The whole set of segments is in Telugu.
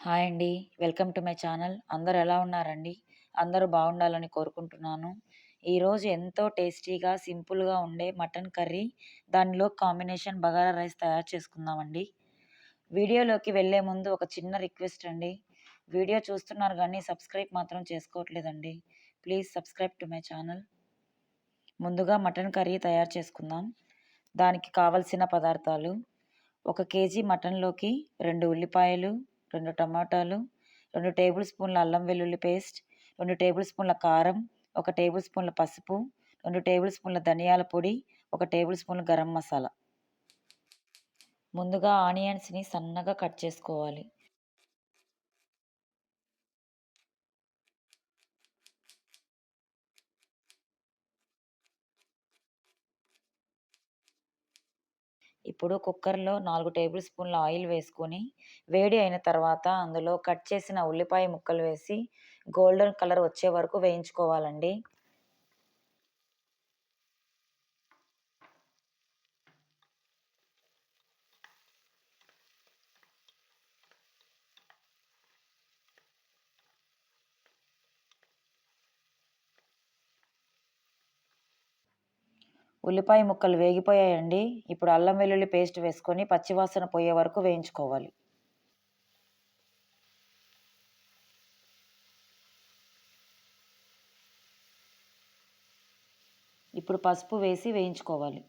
హాయ్ అండి. Welcome to my channel. అందరు ఎలా ఉన్నారండి? అందరూ బాగుండాలని కోరుకుంటున్నాను. ఈరోజు ఎంతో టేస్టీగా సింపుల్గా ఉండే మటన్ కర్రీ దానిలో కాంబినేషన్ బగారా రైస్ తయారు చేసుకుందామండి. వీడియోలోకి వెళ్ళే ముందు ఒక చిన్న రిక్వెస్ట్ అండి. వీడియో చూస్తున్నారు కానీ సబ్స్క్రైబ్ మాత్రం చేసుకోవట్లేదండి. Please subscribe to my channel. ముందుగా మటన్ కర్రీ తయారు చేసుకుందాం. దానికి కావలసిన పదార్థాలు. ఒక కేజీ మటన్లోకి రెండు ఉల్లిపాయలు రెండు టమాటాలు రెండు టేబుల్ స్పూన్ల అల్లం వెల్లుల్లి పేస్ట్ రెండు టేబుల్ స్పూన్ల కారం ఒక టేబుల్ స్పూన్ల పసుపు రెండు టేబుల్ స్పూన్ల ధనియాల పొడి ఒక టేబుల్ స్పూన్ల గరం మసాలా. ముందుగా ఆనియన్స్ని సన్నగా కట్ చేసుకోవాలి. ఇప్పుడు కుక్కర్లో నాలుగు టేబుల్ స్పూన్ల ఆయిల్ వేసుకొని వేడి అయిన తర్వాత అందులో కట్ చేసిన ఉల్లిపాయ ముక్కలు వేసి గోల్డెన్ కలర్ వచ్చే వరకు వేయించుకోవాలండి. ఉల్లిపాయ ముక్కలు వేగిపోయాయండి. ఇప్పుడు అల్లం వెల్లుల్లి పేస్ట్ వేసుకొని పచ్చివాసన పోయే వరకు వేయించుకోవాలి. ఇప్పుడు పసుపు వేసి వేయించుకోవాలి.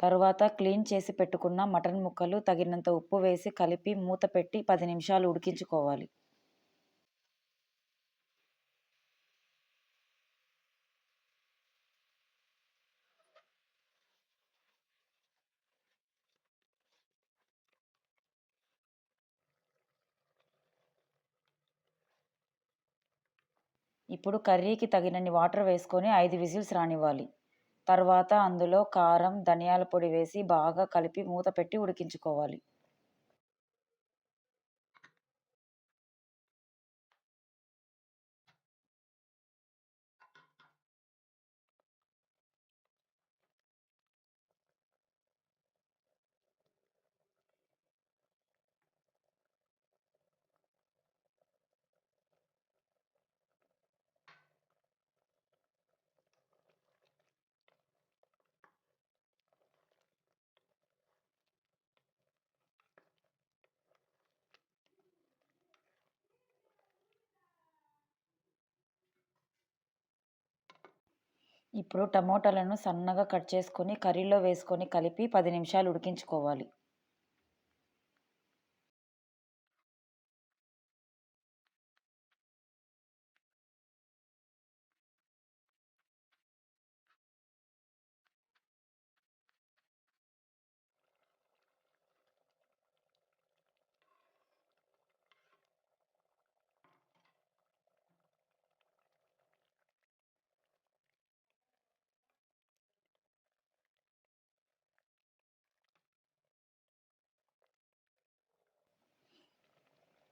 తరువాత క్లీన్ చేసి పెట్టుకున్న మటన్ ముక్కలు తగినంత ఉప్పు వేసి కలిపి మూత పెట్టి పది నిమిషాలు ఉడికించుకోవాలి. ఇప్పుడు కర్రీకి తగినన్ని వాటర్ వేసుకొని ఐదు విజిల్స్ రానివ్వాలి. తర్వాత అందులో కారం ధనియాల పొడి వేసి బాగా కలిపి మూత పెట్టి ఉడికించుకోవాలి. ఇప్పుడు టమోటాలను సన్నగా కట్ చేసుకొని కర్రీలో వేసుకొని కలిపి పది నిమిషాలు ఉడికించుకోవాలి.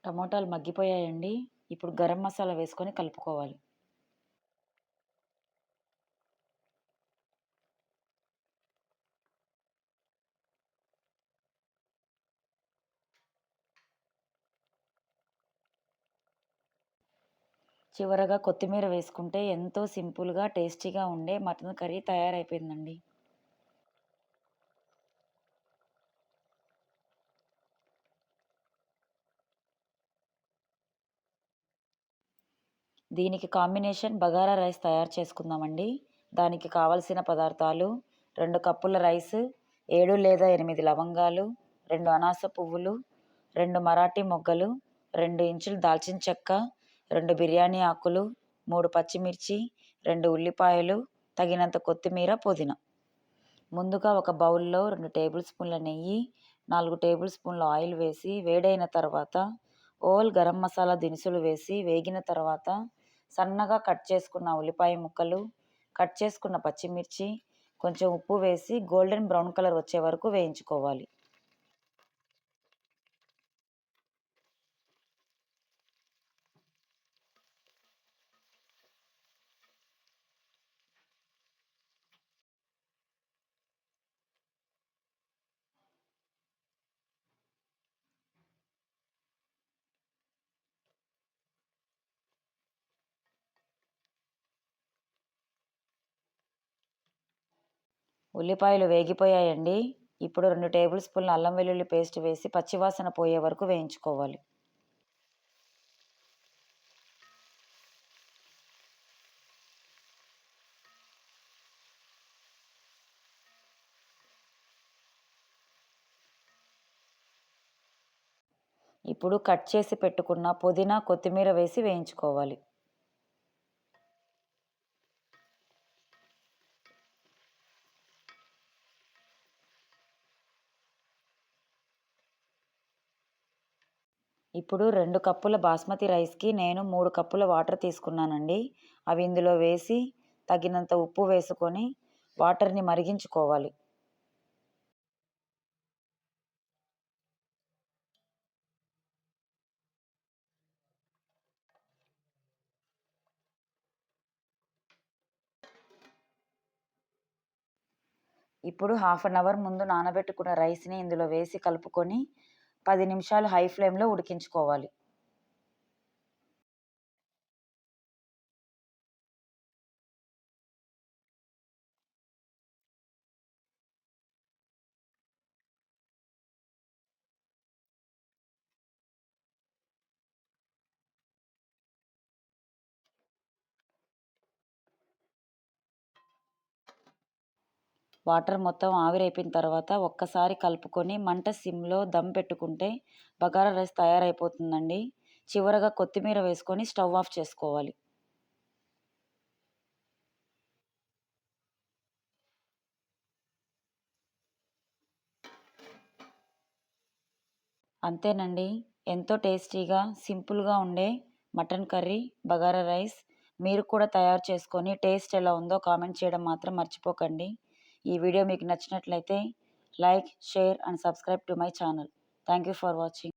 టమోటాలు మగ్గిపోయాయండి. ఇప్పుడు గరం మసాలా వేసుకొని కలుపుకోవాలి. చివరగా కొత్తిమీర వేసుకుంటే ఎంతో సింపుల్గా టేస్టీగా ఉండే మటన్ కర్రీ తయారైపోయిందండి. దీనికి కాంబినేషన్ బగారా రైస్ తయారు చేసుకుందామండి. దానికి కావలసిన పదార్థాలు రెండు కప్పుల రైస్ ఏడు లేదా ఎనిమిది లవంగాలు రెండు అనాస పువ్వులు రెండు మరాఠీ మొగ్గలు రెండు ఇంచులు దాల్చిన చెక్క రెండు బిర్యానీ ఆకులు మూడు పచ్చిమిర్చి రెండు ఉల్లిపాయలు తగినంత కొత్తిమీర పుదీనా. ముందుగా ఒక బౌల్లో రెండు టేబుల్ స్పూన్ల నెయ్యి నాలుగు టేబుల్ స్పూన్ల ఆయిల్ వేసి వేడైన తర్వాత ఓల్ గరం మసాలా దినుసులు వేసి వేగిన తర్వాత సన్నగా కట్ చేసుకున్న ఉల్లిపాయ ముక్కలు కట్ చేసుకున్న పచ్చిమిర్చి కొంచెం ఉప్పు వేసి గోల్డెన్ బ్రౌన్ కలర్ వచ్చే వరకు వేయించుకోవాలి. ఉల్లిపాయలు వేగిపోయాయండి. ఇప్పుడు రెండు టేబుల్ స్పూన్ల అల్లం వెల్లుల్లి పేస్ట్ వేసి పచ్చివాసన పోయే వరకు వేయించుకోవాలి. ఇప్పుడు కట్ చేసి పెట్టుకున్న పుదీనా కొత్తిమీర వేసి వేయించుకోవాలి. ఇప్పుడు రెండు కప్పుల బాస్మతి రైస్కి నేను మూడు కప్పుల వాటర్ తీసుకున్నానండి. అవి ఇందులో వేసి తగినంత ఉప్పు వేసుకొని వాటర్ని మరిగించుకోవాలి. ఇప్పుడు హాఫ్ అన్ అవర్ ముందు నానబెట్టుకున్న రైస్ని ఇందులో వేసి కలుపుకొని పది నిమిషాలు హై ఫ్లేమ్లో ఉడికించుకోవాలి. వాటర్ మొత్తం ఆవిరైపోయిన తర్వాత ఒక్కసారి కలుపుకొని మంట సిమ్లో దమ్ పెట్టుకుంటే బగారా రైస్ తయారైపోతుందండి. చివరగా కొత్తిమీర వేసుకొని స్టవ్ ఆఫ్ చేసుకోవాలి. అంతేనండి. ఎంతో టేస్టీగా సింపుల్గా ఉండే మటన్ కర్రీ బగారా రైస్ మీరు కూడా తయారు చేసుకొని టేస్ట్ ఎలా ఉందో కామెంట్ చేయడం మాత్రం మర్చిపోకండి. ఈ వీడియో మీకు నచ్చినట్లయితే like share and subscribe to my channel. Thank you for watching.